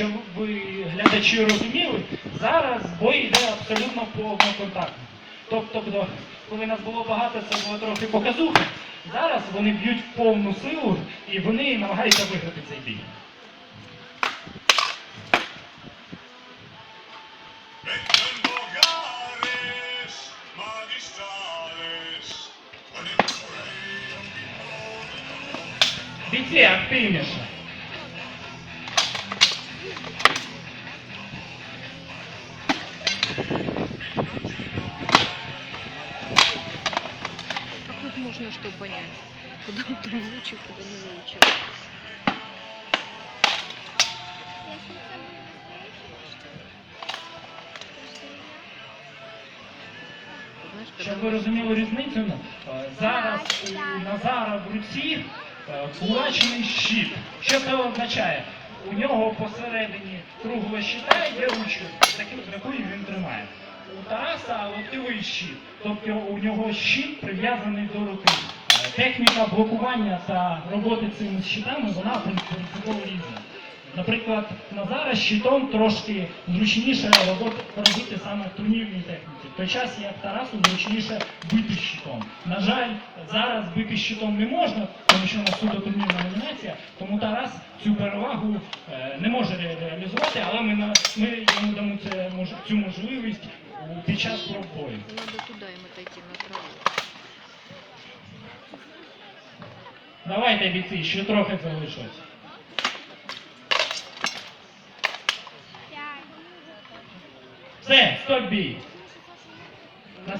щоб ви глядачі розуміли, зараз бой йде абсолютно повноконтактно. Тобто, коли нас було багато, це було трохи показухи. Зараз вони б'ють в повну силу і вони намагаються виграти цей бій. Бійці активніше. Можно что понять? Куда он там выучил, куда не выучил? Щоб ви розуміли різницю, е, зараз у Назара в руці е, кулачний щит. Що це означає? У нього посередині круглого щита є ручка, таку, яку він тримає. У Тараса локтевий щит, тобто у нього щит прив'язаний до руки. Техніка блокування та роботи цими щитами, вона принципово різна. Наприклад, Назара щитом трошки зручніше робити, саме турнірній техніці. В той час, як Тарасу зручніше бити щитом. На жаль, зараз бити щитом не можна, тому що у нас турнірна номінація, тому Тарас цю перевагу е, не може реалізувати, але ми, ми йому дамо цю можливість під час пробою. Надо туда им отойти на траву. Давайте, бійці, ще трохи залишилось. Все, стоп бій.